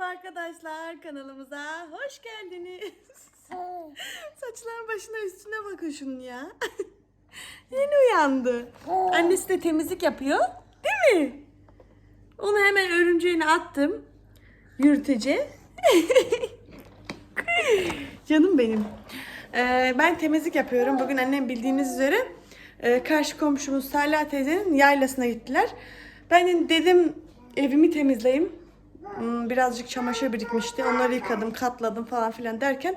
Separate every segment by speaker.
Speaker 1: arkadaşlar kanalımıza hoş geldiniz. Saçların başına üstüne bakın şunun ya. Yeni uyandı. Annesi de temizlik yapıyor. Değil mi? Onu hemen örümceğine attım. Yürütece. Canım benim. Ee, ben temizlik yapıyorum. Bugün annem bildiğiniz üzere e, karşı komşumuz Salih teyzenin yaylasına gittiler. Ben de dedim evimi temizleyeyim. Hmm, Birazcık çamaşır birikmişti. Onları yıkadım, katladım falan filan derken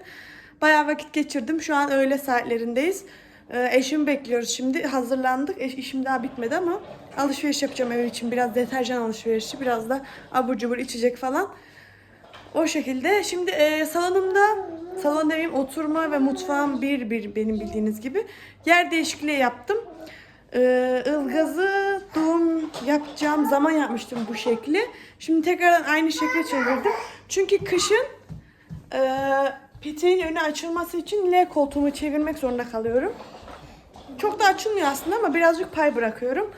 Speaker 1: bayağı vakit geçirdim. Şu an öğle saatlerindeyiz. Ee, eşimi bekliyoruz şimdi. Hazırlandık. Eş, işim daha bitmedi ama alışveriş yapacağım ev için. Biraz deterjan alışverişi, biraz da abur cubur içecek falan. O şekilde. Şimdi e, salonumda, salon demeyeyim oturma ve mutfağım bir bir benim bildiğiniz gibi. Yer değişikliği yaptım. E, ılgazı doğum yapacağım zaman yapmıştım bu şekli. Şimdi tekrardan aynı şekle çevirdim. Çünkü kışın e, peteğin önü açılması için L koltuğumu çevirmek zorunda kalıyorum. Çok da açılmıyor aslında ama birazcık pay bırakıyorum.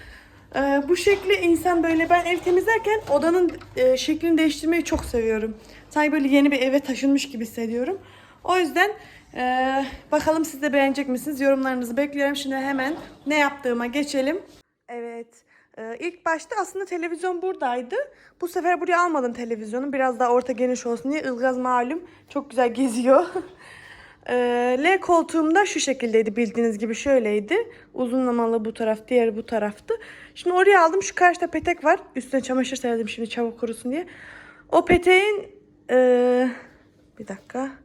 Speaker 1: Ee, bu şekli insan böyle ben ev temizlerken odanın e, şeklini değiştirmeyi çok seviyorum. Sanki böyle yeni bir eve taşınmış gibi hissediyorum. O yüzden e, bakalım siz de beğenecek misiniz? Yorumlarınızı bekliyorum. Şimdi hemen ne yaptığıma geçelim. Evet. Ee, ilk başta aslında televizyon buradaydı. Bu sefer buraya almadım televizyonu. Biraz daha orta geniş olsun diye. Ilgaz malum çok güzel geziyor. Ee, L koltuğumda şu şekildeydi bildiğiniz gibi şöyleydi. Uzunlamalı bu taraf, diğeri bu taraftı. Şimdi oraya aldım. Şu karşıda petek var. Üstüne çamaşır serdim şimdi çabuk kurusun diye. O peteğin ee, bir dakika.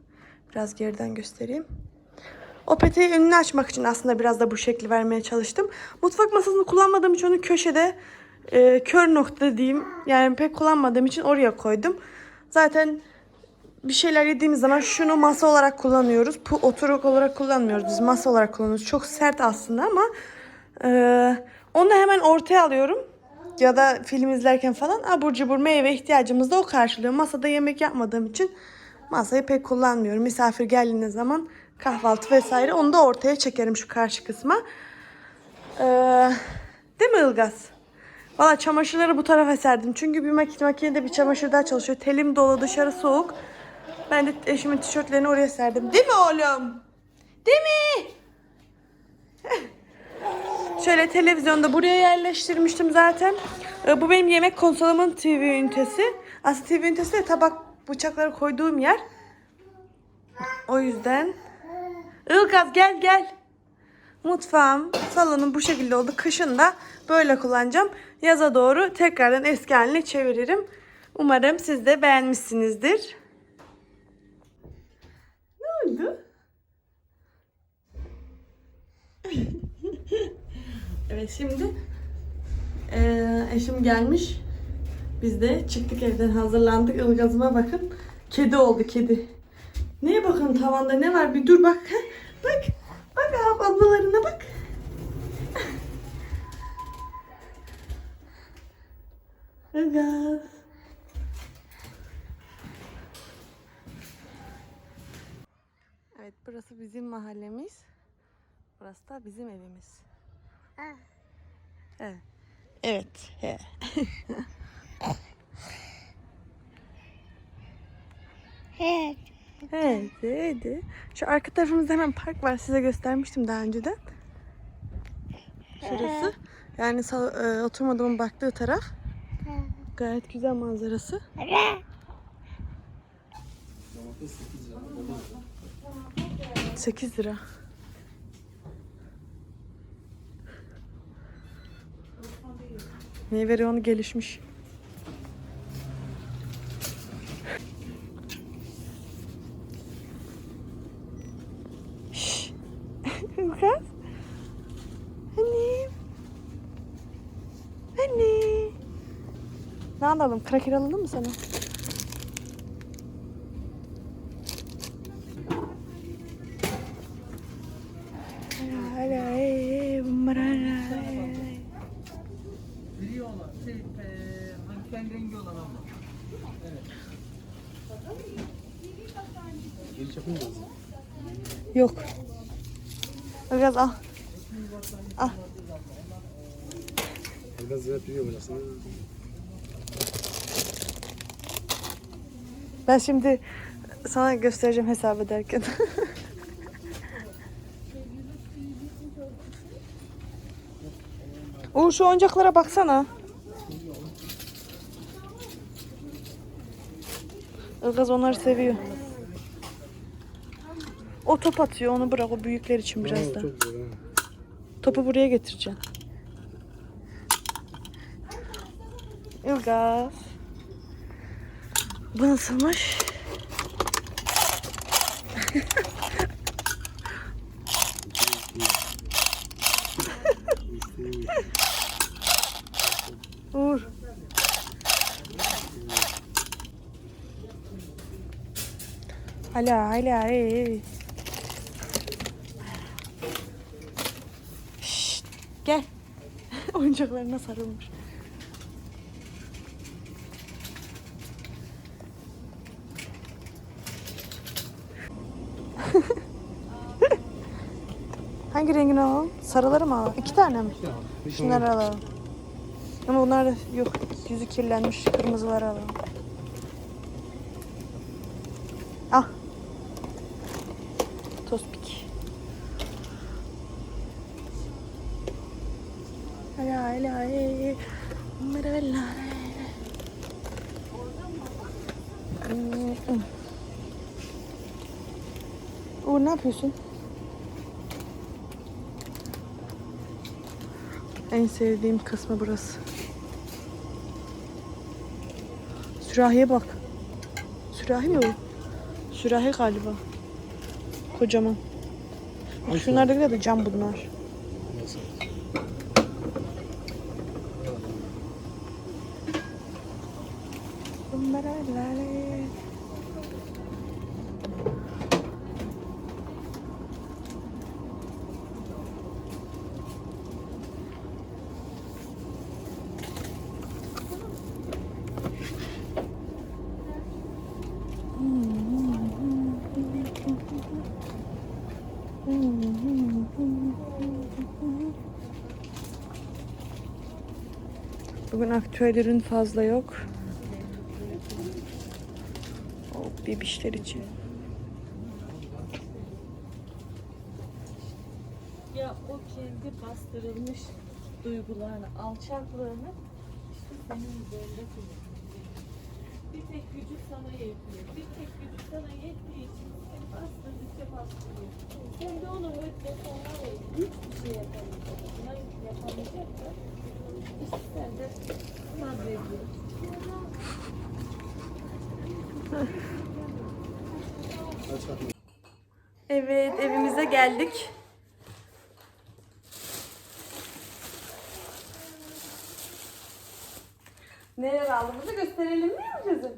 Speaker 1: Biraz geriden göstereyim. O peteği önünü açmak için aslında biraz da bu şekli vermeye çalıştım. Mutfak masasını kullanmadığım için onu köşede e, kör nokta diyeyim. Yani pek kullanmadığım için oraya koydum. Zaten bir şeyler yediğimiz zaman şunu masa olarak kullanıyoruz. Bu oturuk olarak kullanmıyoruz. Biz masa olarak kullanıyoruz. Çok sert aslında ama e, onu hemen ortaya alıyorum. Ya da film izlerken falan abur cubur meyve ihtiyacımızı da o karşılıyor. Masada yemek yapmadığım için masayı pek kullanmıyorum. Misafir geldiğinde zaman kahvaltı vesaire onu da ortaya çekerim şu karşı kısma. E, değil mi Ilgaz? Valla çamaşırları bu tarafa serdim. Çünkü bir makine, makinede bir çamaşır daha çalışıyor. Telim dolu dışarı soğuk. Ben de eşimin tişörtlerini oraya serdim. Değil mi oğlum? Değil mi? Şöyle televizyonda buraya yerleştirmiştim zaten. Ee, Bu benim yemek konsolumun TV ünitesi. Aslında TV ünitesi de tabak bıçakları koyduğum yer. O yüzden. Ilgaz gel gel. Mutfağım, salonum bu şekilde oldu. Kışın da böyle kullanacağım. Yaza doğru tekrardan eski haline çeviririm. Umarım siz de beğenmişsinizdir. Ne oldu? evet şimdi eee, eşim gelmiş. Biz de çıktık evden hazırlandık. Ilgazıma bakın. Kedi oldu kedi. Neye bakın tavanda ne var bir dur bak. Bak. Bak ab- ablalarına bak. Ilgaz. Evet burası bizim mahallemiz. Burası da bizim evimiz. Evet. Evet.
Speaker 2: Evet.
Speaker 1: Şu arka tarafımızda hemen park var. Size göstermiştim daha önceden. Şurası. Yani e, oturmadığımın baktığı taraf. Gayet güzel manzarası. 8 lira. Meyve reyonu gelişmiş. Ne alalım? Kraker alalım mı sana? Yok. Biraz al. Al.
Speaker 3: Biraz yapıyor burasını.
Speaker 1: Ben şimdi sana göstereceğim hesap ederken. Uğur şu oyuncaklara baksana. Ilgaz onları seviyor. O top atıyor onu bırak o büyükler için biraz da. Topu buraya getireceğim. Ilgaz. Bu nasılmış? Uğur. Hala hala ey. Şşt, gel. Oyuncaklarına sarılmış. Hangi rengini alalım? Sarıları mı alalım? İki tane mi? Şunları alalım. Ama bunlar da yok. Yüzü kirlenmiş. Kırmızıları alalım. Al. Tospik. Hala ey. Merhabalar. Uğur ne yapıyorsun? En sevdiğim kısmı burası. Sürahiye bak. Sürahi mi bu? Sürahi galiba. Kocaman. Bak Şunlardakiler de cam bunlar.
Speaker 3: Nasıl?
Speaker 1: Bugün aktüel ürün fazla yok. O bebişler için.
Speaker 4: Ya o kendi bastırılmış duygularını, alçaklığını işte senin üzerinde kullanıyor. Bir tek gücü sana yetiyor. Bir tek gücü sana yettiği için seni bastırdıkça bastırıyor. Sen de onu öyle sonra hiçbir şey işte sen de sabrediyorsun.
Speaker 1: Evet evimize geldik. Neler aldığımızı gösterelim mi yapacağız?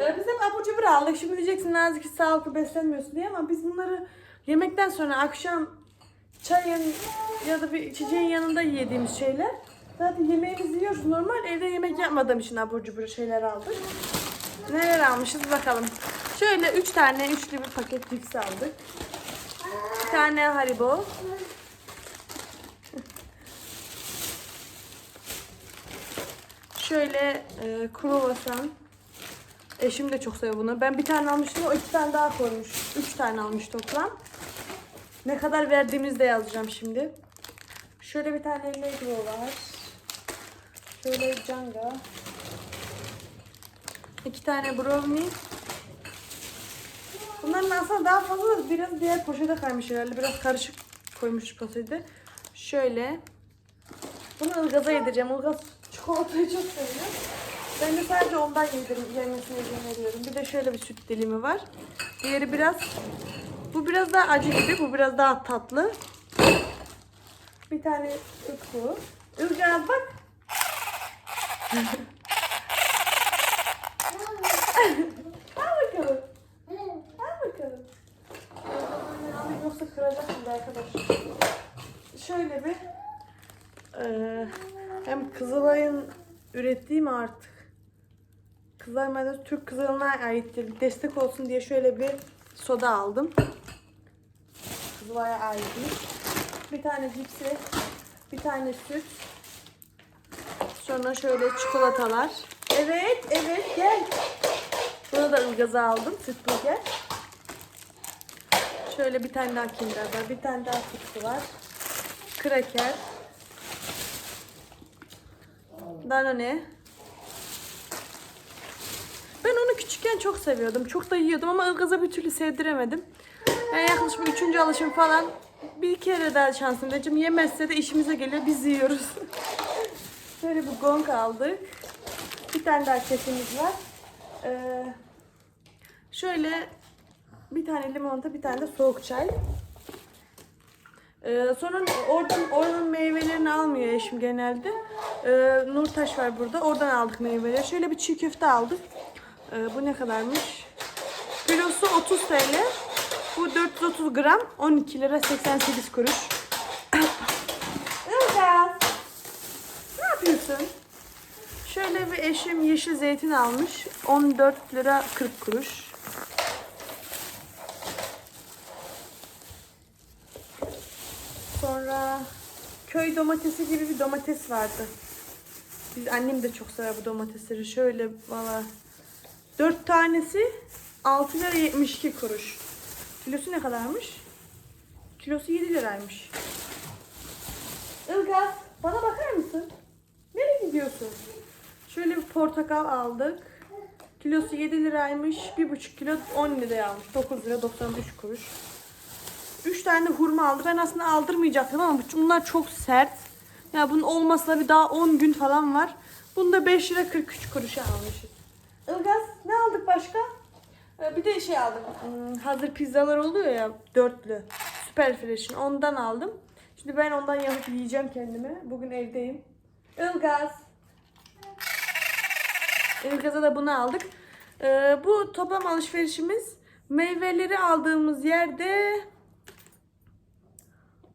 Speaker 1: Ee, biz hep abur cubur aldık. Şimdi diyeceksin Nazik sağlıklı beslenmiyorsun diye ama biz bunları yemekten sonra akşam çayın ya da bir içeceğin yanında yediğimiz şeyler. Zaten yemeğimizi yiyoruz normal. Evde yemek yapmadığım için abur cubur şeyler aldık. Neler almışız bakalım. Şöyle 3 tane üçlü bir paket cips aldık. Bir tane Haribo. Şöyle e, kruvasan. Eşim de çok seviyor bunu. Ben bir tane almıştım, o iki tane daha koymuş. Üç tane almış toplam. Ne kadar verdiğimizi de yazacağım şimdi. Şöyle bir tane Negro var. Şöyle Canga. İki tane brownie. Bunların aslında daha fazla biraz diğer poşete kaymış herhalde. Biraz karışık koymuş poşete. Şöyle. Bunu Ilgaz'a yedireceğim. Ilgaz çikolatayı çok seviyor. Ben de sadece ondan yedim, yemesine izin veriyorum. Bir de şöyle bir süt dilimi var. Diğeri biraz, bu biraz daha acı gibi, bu biraz daha tatlı. Bir tane bu. Ilgaz bak. Al bakalım. Al bakalım. Abi yoksa kıracak şimdi arkadaşlar. Şöyle bir eee, hem Kızılay'ın ürettiği mi artık? Kızılay Maydanoz Türk Kızılay'ına aittir. Destek olsun diye şöyle bir soda aldım. Kızılay'a ait. Bir tane cipsi, bir tane süt. Sonra şöyle çikolatalar. Evet, evet gel. Burada da ılgazı aldım. Süt burger. Şöyle bir tane daha kinder var. Bir tane daha fıstı var. Kraker. Danone. Ben onu küçükken çok seviyordum. Çok da yiyordum ama ılgaza bir türlü sevdiremedim. Yani yaklaşık üçüncü alışım falan bir kere daha şansım diyeceğim. Yemezse de işimize geliyor. Biz yiyoruz. Şöyle bir gong aldık. Bir tane daha kesimiz var. Ee, şöyle bir tane limonata, bir tane de soğuk çay. Ee, sonra oradan oranın meyvelerini almıyor eşim genelde. Ee, Nurtaş var burada. Oradan aldık meyveleri. Şöyle bir çiğ köfte aldık. Ee, bu ne kadarmış? Kilosu 30 TL. Bu 430 gram 12 lira 88 kuruş. Ilgaz. Ne yapıyorsun? Şöyle bir eşim yeşil zeytin almış. 14 lira 40 kuruş. Sonra köy domatesi gibi bir domates vardı. Biz annem de çok sever bu domatesleri. Şöyle valla 4 tanesi 6 lira 72 kuruş. Kilosu ne kadarmış? Kilosu 7 liraymış. Ilgaz bana bakar mısın? Nereye gidiyorsun? Şöyle bir portakal aldık. Kilosu 7 liraymış. 1,5 kilo 10 liraya almış. 9 lira 93 kuruş. 3 tane hurma aldı. Ben aslında aldırmayacaktım ama bunlar çok sert. Ya bunun olmasına bir daha 10 gün falan var. Bunu da 5 lira 43 kuruşa almışız. Ilgaz ne aldık başka? Ee, Bir de şey aldım. Hmm, Hazır pizzalar oluyor ya dörtlü. Süper Fresh'in ondan aldım. Şimdi ben ondan yapıp yiyeceğim kendime. Bugün evdeyim. Ilgaz. Ilgaz'a da bunu aldık. Ee, bu toplam alışverişimiz meyveleri aldığımız yerde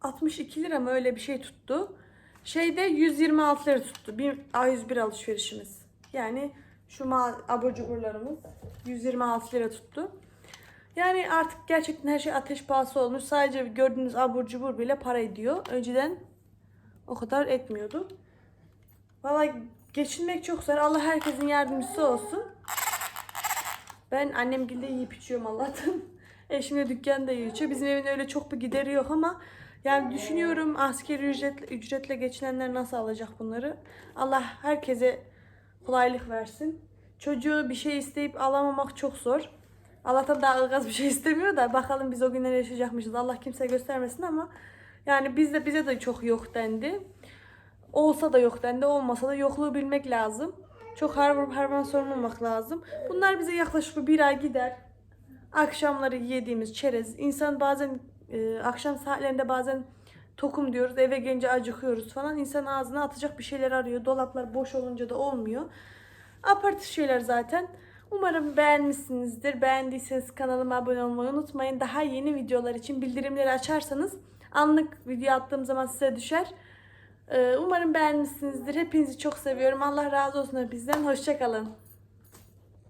Speaker 1: 62 lira mı öyle bir şey tuttu. Şeyde 126 lira tuttu. Bir A101 alışverişimiz. Yani şu abur cuburlarımız 126 lira tuttu. Yani artık gerçekten her şey ateş pahası olmuş. Sadece gördüğünüz abur cubur bile para ediyor. Önceden o kadar etmiyordu. Valla geçinmek çok zor. Allah herkesin yardımcısı olsun. Ben annem gilde yiyip içiyorum Allah'tan. Eşim de dükkanda yiyor. Bizim evin öyle çok bir gideri yok ama yani düşünüyorum askeri ücret, ücretle geçinenler nasıl alacak bunları. Allah herkese kolaylık versin. Çocuğu bir şey isteyip alamamak çok zor. Allah'tan daha ılgaz bir şey istemiyor da bakalım biz o günleri yaşayacakmışız. Allah kimse göstermesin ama yani bizde bize de çok yok dendi. Olsa da yok dendi, olmasa da yokluğu bilmek lazım. Çok har vurup harman sormamak lazım. Bunlar bize yaklaşık bir ay gider. Akşamları yediğimiz çerez. İnsan bazen e, akşam saatlerinde bazen tokum diyoruz. Eve gelince acıkıyoruz falan. İnsan ağzına atacak bir şeyler arıyor. Dolaplar boş olunca da olmuyor. Apart şeyler zaten. Umarım beğenmişsinizdir. Beğendiyseniz kanalıma abone olmayı unutmayın. Daha yeni videolar için bildirimleri açarsanız anlık video attığım zaman size düşer. Ee, Umarım beğenmişsinizdir. Hepinizi çok seviyorum. Allah razı olsun bizden. Hoşçakalın.